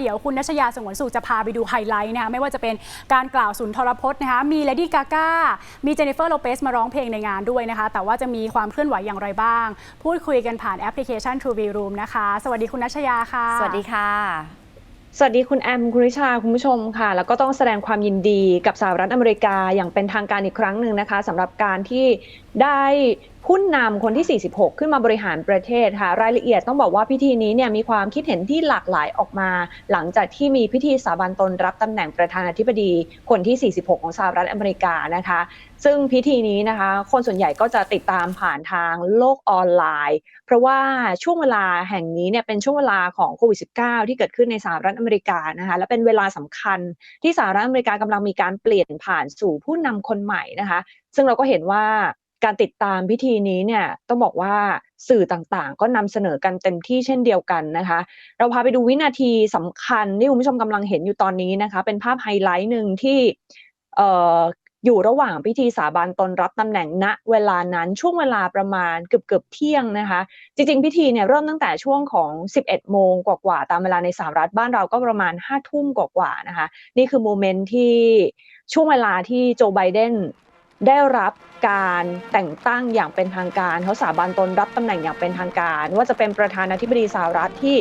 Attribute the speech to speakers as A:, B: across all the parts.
A: เดี๋ยวคุณนัชยาสงวนสุขจะพาไปดูไฮไลท์นะคะไม่ว่าจะเป็นการกล่าวสุนทรพจน์นะคะมีเลดี้กาก้ามีเจนนิเฟอร์โลเปสมาร้องเพลงในงานด้วยนะคะ แต่ว่าจะมีความเคลื่อนไหวอย่างไรบ้าง พูดคุยกันผ่านแอปพลิเคชัน True v Room นะคะ สวัสดีคุณนัชยาค่ะ
B: สวัสดีค่ะ
C: สวัสดีคุณแอมคุณริชาคุณผู้ชมค่ะ แล้วก็ต้องแสดงความยินดีกับสหรัฐอเมริกาอย่างเป็นทางการอีกครั้งหนึ่งนะคะสำหรับการที่ได้ ผู้นำคนที่ 46 ขึ้นมาบริหารประเทศค่ะรายละเอียดต้องบอกว่าพิธีนี้เนี่ยมีความคิดเห็นที่หลากหลายออกมา หลังจากที่มีพิธีสาบานตนรับตำแหน่งประธานาธิบดีคนที่ 46 ของสหรัฐอเมริกานะคะ ซึ่งพิธีนี้นะคะ คนส่วนใหญ่ก็จะติดตามผ่านทางโลกออนไลน์ เพราะว่าช่วงเวลาแห่งนี้เนี่ยเป็นช่วงเวลาของโควิด -19 ที่เกิดขึ้นในสหรัฐอเมริกานะคะและเป็นเวลาสำคัญที่สหรัฐอเมริกากำลังมีการเปลี่ยนผ่านสู่ผู้นำคนใหม่นะคะ ซึ่งเราก็เห็นว่า การติดตามพิธีนี้เนี่ยต้องบอกว่าสื่อต่างๆ ก็นำเสนอกันเต็มที่เช่นเดียวกันนะคะ เราพาไปดูวินาทีสำคัญที่คุณผู้ชมกำลังเห็นอยู่ตอนนี้นะคะ เป็นภาพไฮไลท์หนึ่งที่เอยู่ระหว่างพิธีสาบานตนรับตำแหน่งณเวลานั้นช่วงเวลาประมาณเกือบเกือบเที่ยงนะคะ จริงๆ พิธีเนี่ยเริ่มตั้งแต่ช่วงของ 11 โมงกว่าๆ ตามเวลาในสหรัฐบ้านเราก็ประมาณ 5 ทุ่มกว่าๆนะคะ นี่คือโมเมนต์ที่ช่วงเวลาที่โจไบเดน ได้รับการแต่งตั้งอย่างเป็นทางการเขาสาบานตนรับตำแหน่งอย่างเป็นทางการ ว่าจะเป็นประธานาธิบดีสหรัฐที่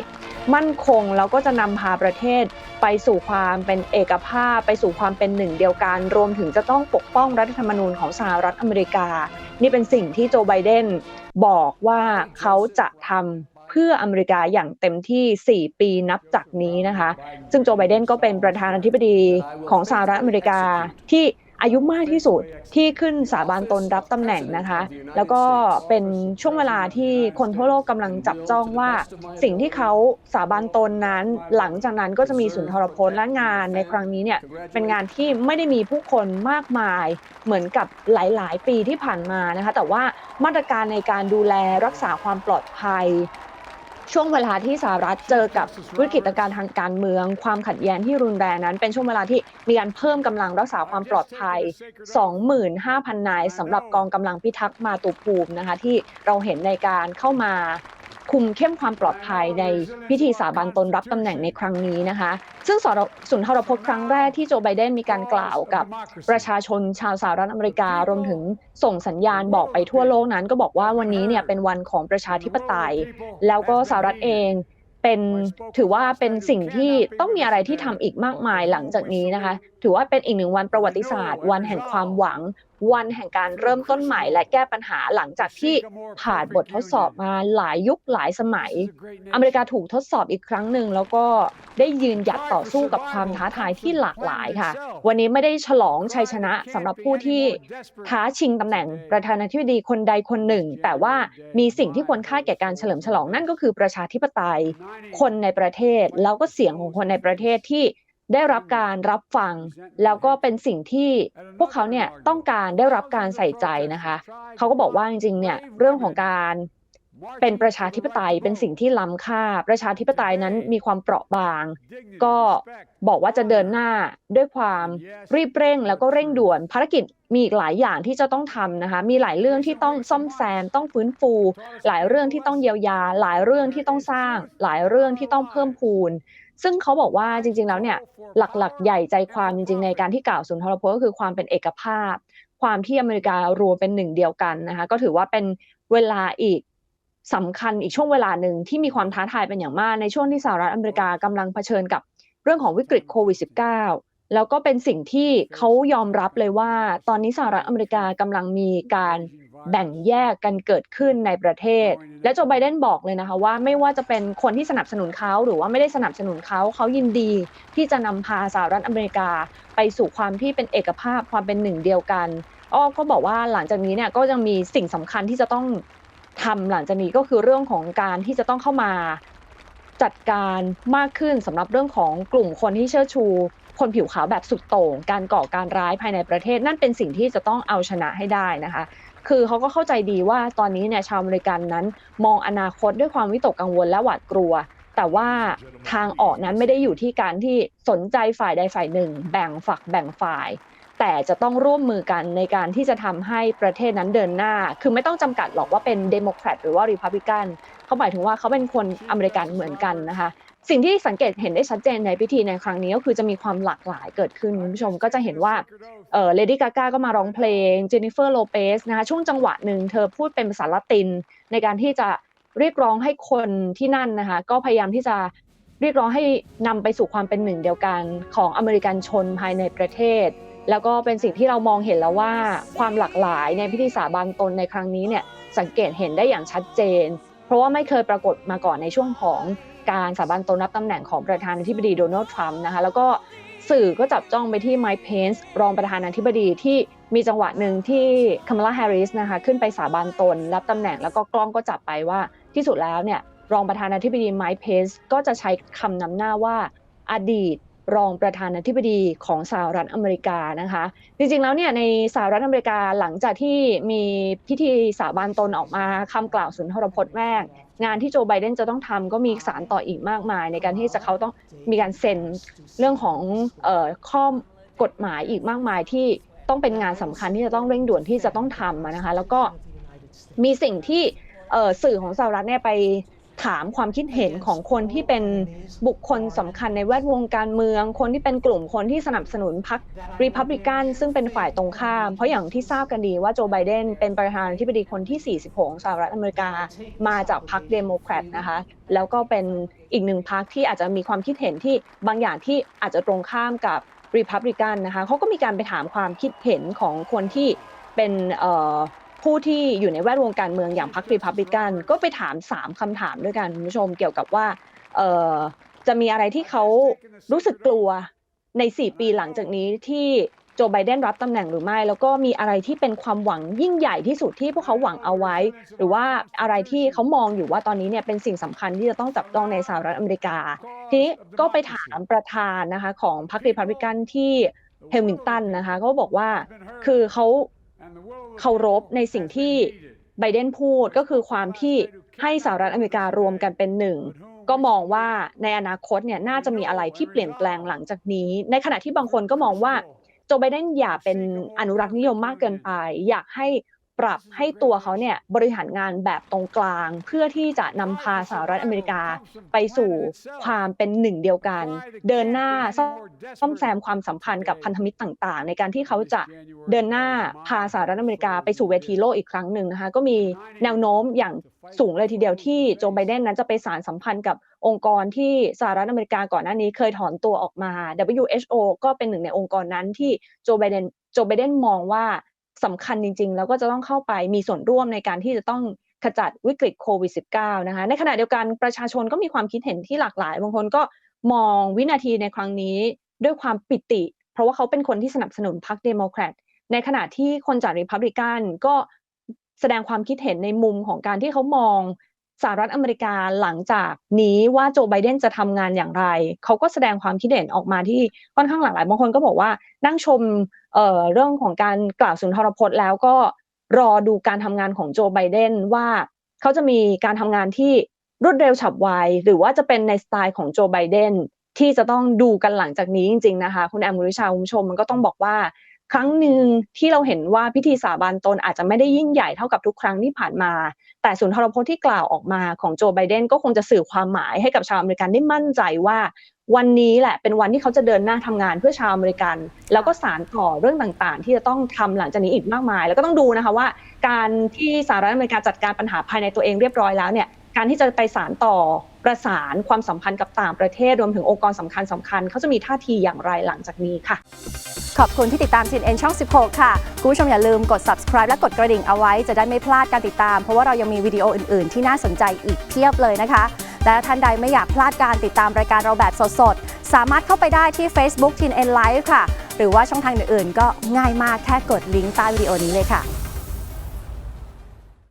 C: มั่นคงแล้วก็จะนำพาประเทศไปสู่ความเป็นเอกภาพ ไปสู่ความเป็นหนึ่งเดียวกัน รวมถึงจะต้องปกป้องรัฐธรรมนูญของสหรัฐอเมริกา นี่เป็นสิ่งที่โจไบเดนบอกว่าเขาจะทำเพื่ออเมริกาอย่างเต็มที่ 4 ปีนับจากนี้นะคะ ซึ่งโจไบเดนก็เป็นประธานาธิบดีของสหรัฐอเมริกาที่ อายุมากที่สุดที่ขึ้นสาบานตนรับตำแหน่งนะคะ แล้วก็เป็นช่วงเวลาที่คนทั่วโลกกำลังจับจ้องว่า สิ่งที่เขาสาบานตนนั้น หลังจากนั้นก็จะมีสุนทรพจน์และงานในครั้งนี้เนี่ยเป็นงานที่ไม่ได้มีผู้คนมากมายเหมือนกับหลาย ๆ ปีที่ผ่านมานะคะ แต่ว่ามาตรการในการดูแลรักษาความปลอดภัย ช่วงเวลาที่สหรัฐเจอกับวิกฤตการณ์ทางการเมือง ความขัดแย้งที่รุนแรงนั้น เป็นช่วงเวลาที่มีการเพิ่มกำลังรักษาความปลอดภัย 25,000 นายสำหรับกองกำลังพิทักษ์มาตุภูมินะคะที่เราเห็นในการเข้ามา คุมเข้มความปลอดภัยในพิธีสาบานตนรับตำแหน่งในครั้งนี้นะคะ ซึ่งสรสุนทรพจน์ครั้งแรกที่โจไบเดนมีการกล่าวกับประชาชนชาวสหรัฐอเมริการวมถึงส่งสัญญาณบอกไปทั่วโลกนั้น ก็บอกว่าวันนี้เนี่ยเป็นวันของประชาธิปไตย แล้วก็สหรัฐเองเป็นถือว่าเป็นสิ่งที่ต้องมีอะไรที่ทำอีกมากมายหลังจากนี้นะคะ ถือว่าเป็นอีกหนึ่งวันประวัติศาสตร์ วันแห่งความหวัง วันแห่งการเริ่มต้นใหม่ และแก้ปัญหาหลังจากที่ผ่านบททดสอบมาหลายยุคหลายสมัย อเมริกาถูกทดสอบอีกครั้งหนึ่งแล้วก็ได้ยืนหยัดต่อสู้กับความท้าทายที่หลากหลายค่ะ วันนี้ไม่ได้ฉลองชัยชนะสำหรับผู้ที่ท้าชิงตำแหน่งประธานาธิบดีคนใดคนหนึ่ง แต่ว่ามีสิ่งที่ควรค่าแก่การเฉลิมฉลองนั่นก็คือประชาธิปไตย คนในประเทศแล้วก็เสียงของคนในประเทศที่ ได้รับการรับฟัง แล้วก็เป็นสิ่งที่พวกเขาเนี่ยต้องการได้รับการใส่ใจนะคะเขาก็บอกว่าจริงๆเนี่ยเรื่องของการเป็นประชาธิปไตยเป็นสิ่งที่ล้ำค่า ประชาธิปไตยนั้นมีความเปราะบาง ก็บอกว่าจะเดินหน้าด้วยความรีบเร่งแล้วก็เร่งด่วน ภารกิจมีอีกหลายอย่างที่จะต้องทำนะคะ มีหลายเรื่องที่ต้องซ่อมแซม ต้องฟื้นฟู หลายเรื่องที่ต้องเยียวยา หลายเรื่องที่ต้องสร้าง หลายเรื่องที่ต้องเพิ่มพูน ซึ่งเขาบอกว่าจริง ๆ แล้วเนี่ยหลักๆ ใหญ่ใจความจริง ๆ ในการที่กล่าวสุนทรพจน์ก็คือความเป็นเอกภาพ ความที่อเมริการวมเป็นหนึ่งเดียวกันนะคะก็ถือว่าเป็นเวลาอีกสำคัญอีกช่วงเวลาหนึ่งที่มีความท้าทายเป็นอย่างมากในช่วงที่สหรัฐอเมริกากำลังเผชิญกับเรื่องของวิกฤตโควิด -19 แล้วก็เป็นสิ่งที่เขายอมรับเลยว่า ตอนนี้สหรัฐอเมริกากำลังมีการ แบ่งแยกกันเกิดขึ้นในประเทศ และโจไบเดนบอกเลยนะคะว่าไม่ว่าจะเป็นคนที่สนับสนุนเขาหรือว่าไม่ได้สนับสนุนเขาเขายินดีที่จะนำพาสหรัฐอเมริกา ไปสู่ความที่เป็นเอกภาพความเป็นหนึ่งเดียวกันอ้อก็บอกว่าหลังจากนี้เนี่ยก็ยังมีสิ่งสำคัญที่จะต้องทำหลังจากนี้ก็คือเรื่องของการที่จะต้องเข้ามาจัดการมากขึ้นสำหรับเรื่องของกลุ่มคนที่เชิดชู คนผิวขาวแบบสุดโต่งการก่อการร้ายภายในประเทศ นั่นเป็นสิ่งที่จะต้องเอาชนะให้ได้นะคะ คือเขาก็เข้าใจดีว่าตอนนี้เนี่ยชาวอเมริกันนั้น มองอนาคตด้วยความวิตกกังวลและหวาดกลัว แต่ว่าทางออกนั้นไม่ได้อยู่ที่การที่สนใจฝ่ายใดฝ่ายหนึ่ง แบ่งฝักแบ่งฝ่าย แต่จะต้องร่วมมือกันในการที่จะทำให้ประเทศนั้นเดินหน้า คือไม่ต้องจำกัดหรอกว่าเป็นเดโมแครตหรือว่าริพับลิกันเขาหมายถึงว่าเขาเป็นคนอเมริกันเหมือนกันนะคะ สิ่งที่สังเกตเห็นได้ชัดเจนในพิธีในครั้งนี้ก็คือจะมีความหลากหลายเกิดขึ้นคุณผู้ชมก็จะเห็นว่าเออเลดี้กาก้าก็มาร้องเพลงเจนนิเฟอร์โลเปสนะคะช่วงจังหวะหนึ่งเธอพูดเป็นภาษาละติน ในการที่จะเรียกร้องให้คนที่นั่นนะคะก็พยายามที่จะเรียกร้องให้นำไปสู่ความเป็นหนึ่งเดียวกันของอเมริกันชนภายในประเทศ แล้วก็เป็นสิ่งที่เรามองเห็นแล้วว่าความหลากหลายในพิธีสาบานตนในครั้งนี้เนี่ยสังเกตเห็นได้อย่างชัดเจน เพราะว่าไม่เคยปรากฏมาก่อนในช่วงของ การสาบันตนรับตำแหน่งของประธานาธิบดีโดนัลด์ทรัมป์นะคะแล้วก็สื่อก็จับจ้องไปที่ไมค์เพนส์รองประธานาธิบดีที่มีจังหวะหนึ่งที่คามาลาแฮร์ริสนะคะขึ้นไปสาบานตนรับตำแหน่งแล้วก็กล้องก็จับไปว่าที่สุดแล้วเนี่ยรองประธานาธิบดีไมค์เพนส์ก็จะใช้คำนำหน้าว่าอดีต รองประธานาธิบดีของสหรัฐอเมริกานะคะ จริงๆแล้วเนี่ยในสหรัฐอเมริกาหลังจากที่มีพิธีสาบานตนออกมาคำกล่าวสุนทรพจน์แรกงานที่โจไบเดนจะต้องทำก็มีสารต่ออีกมากมาย ในการที่จะเขาต้องมีการเซ็นเรื่องของออข้อกฎหมายอีกมากมายที่ต้องเป็นงานสำคัญที่จะต้องเร่งด่วนที่จะต้องทำนะคะแล้วก็มีสิ่งที่สื่อของสหรัฐเนี่ยไป ถามความคิดเห็นของคนที่เป็นบุคคลสำคัญในแวดวงการเมือง คนที่เป็นกลุ่มคนที่สนับสนุนพรรครีพับลิกันซึ่งเป็นฝ่ายตรงข้าม เพราะอย่างที่ทราบกันดีว่าโจไบเดนเป็นประธานาธิบดีคนที่46ของสหรัฐอเมริกามาจากพรรคเดโมแครตนะคะแล้วก็เป็นอีกหนึ่งพรรคที่อาจจะมีความคิดเห็นที่บางอย่างที่อาจจะตรงข้ามกับรีพับลิกันนะคะเขาก็มีการไปถามความคิดเห็นของคนที่เป็นเอ่อ ผู้ที่อยู่ในแวดวงการเมืองอย่างพรรครีพับลิกันก็ไปถาม 3คำถามด้วยกันคุณผู้ชมเกี่ยวกับว่าจะมีอะไรที่เขารู้สึกกลัวใน 4 ปีหลังจากนี้ที่โจไบเดนรับตำแหน่งหรือไม่ แล้วก็มีอะไรที่เป็นความหวังยิ่งใหญ่ที่สุดที่พวกเขาหวังเอาไว้ หรือว่าอะไรที่เขามองอยู่ว่าตอนนี้เนี่ยเป็นสิ่งสำคัญที่จะต้องจับต้องในสหรัฐอเมริกา ทีนี้ก็ไปถามประธานนะคะของพรรครีพับลิกันที่เฮมิงตันนะคะก็บอกว่าคือเขา เคารพในสิ่งที่ไบเดนพูดก็คือความที่ให้สหรัฐอเมริการวมกันเป็นหนึ่ง ก็มองว่าในอนาคตเนี่ยน่าจะมีอะไรที่เปลี่ยนแปลงหลังจากนี้ ในขณะที่บางคนก็มองว่าโจไบเดนอย่าเป็นอนุรักษ์นิยมมากเกินไป อยากให้ ปรับให้ตัวเขาเนี่ยบริหารงานแบบตรงกลาง เพื่อที่จะนำพาสหรัฐอเมริกาไปสู่ความเป็นหนึ่งเดียวกัน เดินหน้าซ่อมแซมความสัมพันธ์กับพันธมิตรต่างๆ ในการที่เขาจะเดินหน้าพาสหรัฐอเมริกาไปสู่เวทีโลกอีกครั้งหนึ่งนะคะก็มีแนวโน้มอย่างสูงเลยทีเดียวที่โจไบเดนนั้นจะไปสารสัมพันธ์กับองค์กรที่สหรัฐอเมริกาก่อนหน้านี้เคยถอนตัวออกมา WHO ก็เป็นหนึ่งในองค์กรนั้นที่โจไบเดนโจไบเดนมองว่า สำคัญจริง ๆ แล้วก็จะต้องเข้าไปมีส่วนร่วมในการที่จะต้องขจัดวิกฤตโควิด -19 นะคะในขณะเดียวกันประชาชนก็มีความคิดเห็นที่หลากหลาย บางคนก็มองวินาทีในครั้งนี้ด้วยความปิติ เพราะว่าเขาเป็นคนที่สนับสนุนพรรคเดโมแครตในขณะที่คนจากริพับลิกันก็แสดงความคิดเห็นในมุมของการที่เขามอง สหรัฐอเมริกาหลังจากนี้ว่าโจไบเดนจะทำงานอย่างไร เขาก็แสดงความคิดเห็นออกมาที่ค่อนข้างหลากหลายบางคนก็บอกว่านั่งชมเเรื่องของการกล่าวสุนทรพจน์ แล้วก็รอดูการทำงานของโจไบเดนว่าเขาจะมีการทำงานที่รวดเร็วฉับไวหรือว่าจะเป็นในสไตล์ของโจไบเดนที่จะต้องดูกันหลังจากนี้จริง ๆนะคะ คุณแอมคุณวิชาคุณผู้ชมมันก็ต้องบอกว่า ครั้งหนึ่งที่เราเห็นว่าพิธีสาบานตนอาจจะไม่ได้ยิ่งใหญ่เท่ากับทุกครั้งที่ผ่านมา แต่สุนทรพจน์ที่กล่าวออกมาของโจไบเดนก็คงจะสื่อความหมายให้กับชาวอเมริกันได้มั่นใจว่า วันนี้แหละเป็นวันที่เขาจะเดินหน้าทำงานเพื่อชาวอเมริกัน แล้วก็สารต่อเรื่องต่างๆ ที่จะต้องทำหลังจากนี้อีกมากมาย แล้วก็ต้องดูนะคะว่า การที่สหรัฐอเมริกาจัดการปัญหาภายในตัวเองเรียบร้อยแล้วเนี่ยการที่จะไปสารต่อ ประสานความสัมพันธ์กับต่างประเทศรวมถึงองค์กรสำคัญสคัญๆเขาจะมีท่าทีอย่างไรหลังจากนี้ค่ะ
B: ขอบคุณที่ติดตาม CNN ช่อง 16 ค่ะ คุณผู้ชมอย่าลืมกด subscribe และกดกระดิ่งเอาไว้จะได้ไม่พลาดการติดตาม เพราะว่าเรายังมีวิดีโออื่น ๆ ที่น่าสนใจอีกเพียบเลยนะคะ และท่านใดไม่อยากพลาดการติดตามรายการเราแบบสดๆ สามารถเข้าไปได้ที่ Facebook TNN Live ค่ะ หรือว่าช่องทางอื่นๆ ก็ง่ายมากแค่กดลิงก์ใต้วิดีโอนี้เลยค่ะ